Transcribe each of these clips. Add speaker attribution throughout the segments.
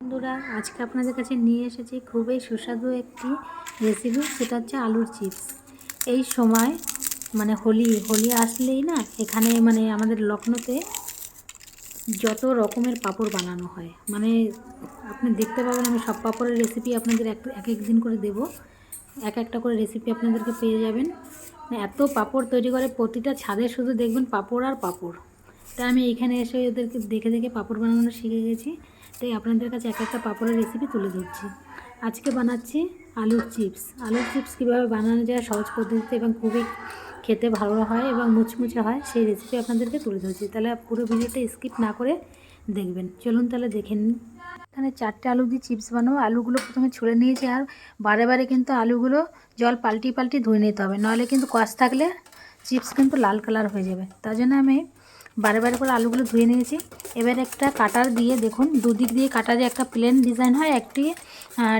Speaker 1: বন্ধুরা, আজকে আপনাদের কাছে নিয়ে এসেছি খুবই সুস্বাদু একটি রেসিপি সেটা হচ্ছে আলুর চিপস এই সময় মানে হোলি হোলি আসলেই না, এখানে মানে আমাদের লখনৌতে যত রকমের পাঁপড় বানানো হয়। মানে আপনি দেখতে পাবেন, আমি সব পাঁপড়ের রেসিপি আপনাদের এক এক দিন করে দেব। এক একটা করে রেসিপি আপনাদেরকে পেয়ে যাবেন। মানে এত পাঁপড় তৈরি করে, প্রতিটা ছাদে শুধু দেখবেন পাঁপড় আর পাঁপড়। তাই আমি এখানে এসে ওদেরকে দেখে দেখে পাঁপড় বানানো শিখে গেছি। তাই আপনাদের কাছে এক একটা পাঁপড়ের রেসিপি তুলে ধরছি। আজকে বানাচ্ছি আলুর চিপস আলুর চিপস কীভাবে বানানো যায়, সহজ পদ্ধতিতে এবং খুবই খেতে ভালো হয় এবং মুচমুচে হয়, সেই রেসিপি আপনাদেরকে তুলে ধরছি। তাহলে পুরো ভিডিওটা স্কিপ না করে দেখবেন। চলুন তাহলে দেখে নিন এখানে চারটে আলু দিয়ে চিপস বানাবো। আলুগুলো প্রথমে ছুলে নিয়েছি আর বারে বারে কিন্তু আলুগুলো জল পাল্টি পাল্টি ধুয়ে নিতে হবে। নাহলে কিন্তু কষ থাকলে চিপস কিন্তু লাল কালার হয়ে যাবে। তার জন্য আমি বারে বারে করে আলুগুলো ধুয়ে নিয়েছি। এবার একটা কাটার দিয়ে দেখুন, দুদিক দিয়ে কাটা যে একটা প্লেন ডিজাইন হয়, একটি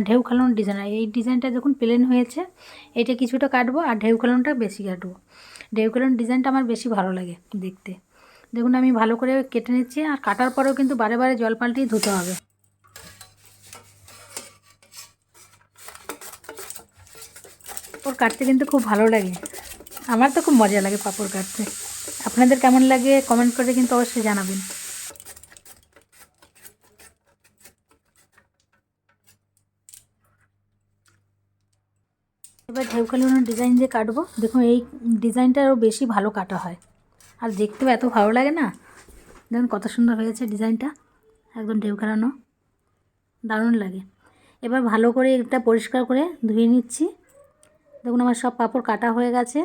Speaker 1: ঢেউ খালানোর ডিজাইন হয়। এই ডিজাইনটা দেখুন প্লেন হয়েছে। এটা কিছুটা কাটবো আর ঢেউ খালানোটা বেশি কাটবো। ঢেউ খালানোর ডিজাইনটা আমার বেশি ভালো লাগে দেখতে। দেখুন, আমি ভালো করে কেটে নিচ্ছি আর কাটার পরেও কিন্তু বারে বারে জল পাল্টিয়ে ধুতে হবে। ওর কাটতে কিন্তু খুব ভালো লাগে। আমার তো খুব মজা লাগে পাপড় কাটতে। আপনাদের কেমন লাগে কমেন্ট করে কিন্তু অবশ্যই জানাবেন। এবার ঢেউকালিনো ডিজাইন দিয়ে কাটবো, দেখুন এই ডিজাইনটা আরও বেশি ভালো কাটা হয়। আর দেখতেও এত ভালো লাগে না? দেখুন কত সুন্দর হয়েছে ডিজাইনটা একদম ঢেউ খেলানো। দারুণ লাগে। এবার ভালো করে এটা পরিষ্কার করে ধুয়ে নিচ্ছি। দেখুন আমার সব পাঁপড় কাটা হয়ে গেছে।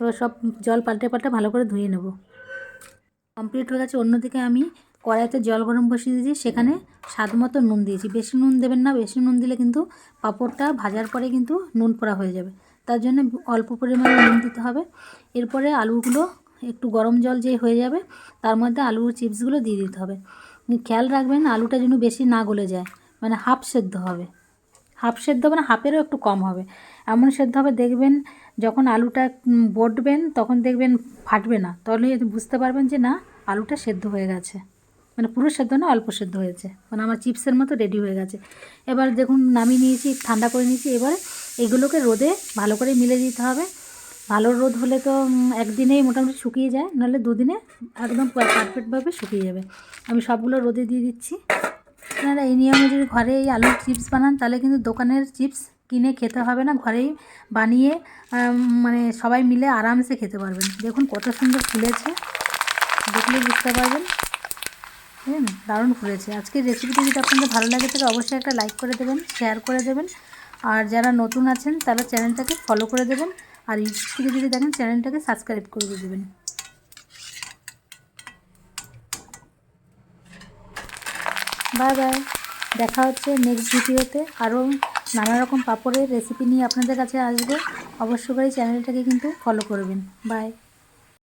Speaker 1: এবার সব জল পাল্টে পাল্টে ভালো করে ধুয়ে নেব। কমপ্লিট হয়ে গেছে। অন্যদিকে আমি কড়াইতে জল গরম বসিয়ে দিয়েছি। সেখানে স্বাদ মতো নুন দিয়েছি। বেশি নুন দেবেন না। বেশি নুন দিলে কিন্তু পাঁপড়টা ভাজার পরে কিন্তু নুন পড়া হয়ে যাবে। তার জন্য অল্প পরিমাণে নুন দিতে হবে। এরপরে আলুগুলো একটু গরম জল যে হয়ে যাবে, তার মধ্যে আলুর চিপসগুলো দিয়ে দিতে হবে। খেয়াল রাখবেন, আলুটা যেন বেশি না গলে যায়। মানে হাফ সেদ্ধ হবে। হাফ সেদ্ধ মানে হাফেরও একটু কম হবে। এমন সেদ্ধ হবে, দেখবেন যখন আলুটা বটবেন, তখন দেখবেন ফাটবে না। তাহলে বুঝতে পারবেন যে না, আলুটা সেদ্ধ হয়ে গেছে। মানে পুরো সেদ্ধ না, অল্প সেদ্ধ হয়েছে। মানে আমার চিপসের মতো রেডি হয়ে গেছে। এবার দেখুন, নামিয়ে নিয়েছি, ঠান্ডা করে নিয়েছি। এবার এগুলোকে রোদে ভালো করে মিলে দিতে হবে। ভালো রোদ হলে তো একদিনেই মোটামুটি শুকিয়ে যায়। নাহলে দুদিনে একদম পারফেক্টভাবে শুকিয়ে যাবে। আমি সবগুলো রোদে দিয়ে দিচ্ছি। আপনারা এই নিয়মে যদি ঘরে এই আলুর চিপস বানান, তাহলে কিন্তু দোকানের চিপস কিনে খেতে হবে না, ঘরেই বানিয়ে মানে সবাই মিলে আরামসে খেতে পারবেন। দেখুন কত সুন্দর ফুলেছে। দেখলে বুঝতে পারবেন। হুম, দারুণ ফুলেছে। আজকের রেসিপিটি যদি আপনাদের ভালো লাগে, তাহলে অবশ্যই একটা লাইক করে দেবেন শেয়ার করে দেবেন। আর যারা নতুন আছেন, তারা চ্যানেলটাকে ফলো করে দেবেন। আর ইউটিউব থেকে যদি দেখেন চ্যানেলটাকে সাবস্ক্রাইব করে দিয়ে দেবেন। বাই বাই দেখা হচ্ছে নেক্সট ভিডিওতে আরও নানা রকম পাপড়ের রেসিপি নিয়ে আপনাদের কাছে আসব। অবশ্যই চ্যানেলটাকে কিন্তু ফলো করবেন। বাই